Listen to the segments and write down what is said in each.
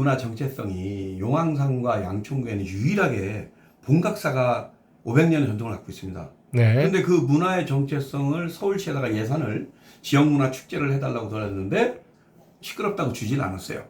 문화 정체성이 용왕산과 양천구에는 유일하게 본각사가 500년의 전통을 갖고 있습니다. 네. 근데 그 문화의 정체성을 서울시에다가 예산을 지역문화 축제를 해달라고 들었는데 시끄럽다고 주진 않았어요.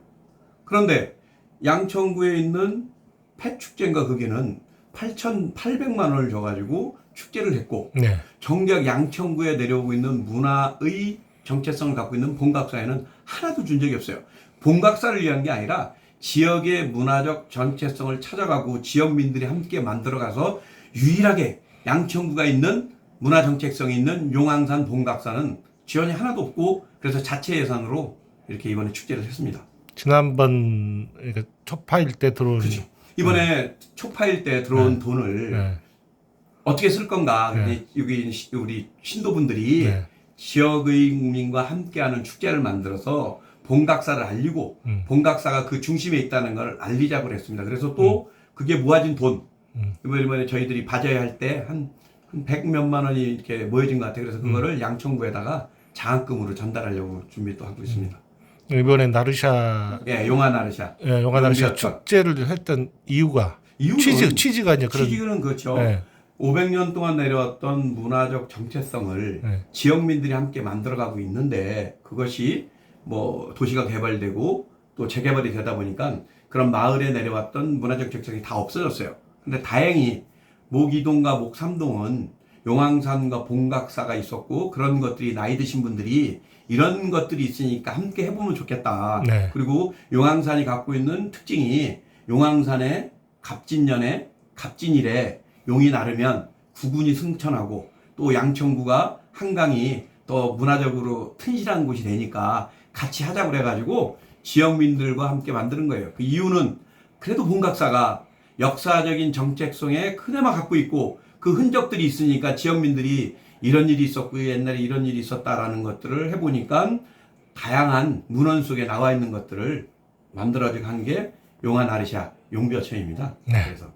그런데 양천구에 있는 폐축제인가 거기는 8,800만 원을 줘가지고 축제를 했고 네. 정작 양천구에 내려오고 있는 문화의 정체성을 갖고 있는 본각사에는 하나도 준 적이 없어요. 본각사를 위한 게 아니라 지역의 문화적 정체성을 찾아가고 지역민들이 함께 만들어가서 유일하게 양천구가 있는 문화 정체성이 있는 용왕산 본각사는 지원이 하나도 없고 그래서 자체 예산으로 이렇게 이번에 축제를 했습니다. 지난번 초파일 때 들어온 그렇죠. 이번에 초파일 때 들어온 네. 돈을 네. 어떻게 쓸 건가? 네. 여기 시- 우리 신도분들이 네. 지역의 국민과 함께하는 축제를 만들어서 본각사를 알리고 음. 본각사가 그 중심에 있다는 걸 알리자고 했습니다. 그래서 또 그게 모아진 돈 음. 이번에 저희들이 바자회 할때한 한 100몇만 원이 이렇게 모여진 것 같아요. 그래서 그거를 음. 양천구에다가 장학금으로 전달하려고 준비 또 하고 있습니다. 이번에 나르샤 예, 용화 나르샤. 예, 용화 나르샤. 축제를 했던 이유가 취지 취지가 이제 그런 취지는 그렇죠. 네. 500년 동안 내려왔던 문화적 정체성을 네. 지역민들이 함께 만들어가고 있는데 그것이 뭐 도시가 개발되고 또 재개발이 되다 보니까 그런 마을에 내려왔던 문화적 정체성이 다 없어졌어요. 근데 다행히 목이동과 목삼동은 용왕산과 봉각사가 있었고 그런 것들이 나이 드신 분들이 이런 것들이 있으니까 함께 해보면 좋겠다. 네. 그리고 용왕산이 갖고 있는 특징이 용왕산의 갑진년에 갑진일에 용이 나르면 구군이 승천하고 또 양천구가 한강이 더 문화적으로 튼실한 곳이 되니까 같이 하자고 그래가지고 지역민들과 함께 만드는 거예요. 그 이유는 그래도 본각사가 역사적인 정체성에 큰애만 갖고 있고 그 흔적들이 있으니까 지역민들이 이런 일이 있었고 옛날에 이런 일이 있었다라는 것들을 해보니까 다양한 문헌 속에 나와 있는 것들을 만들어져 간 게 용한 아르샤 용비어천입니다. 네. 그래서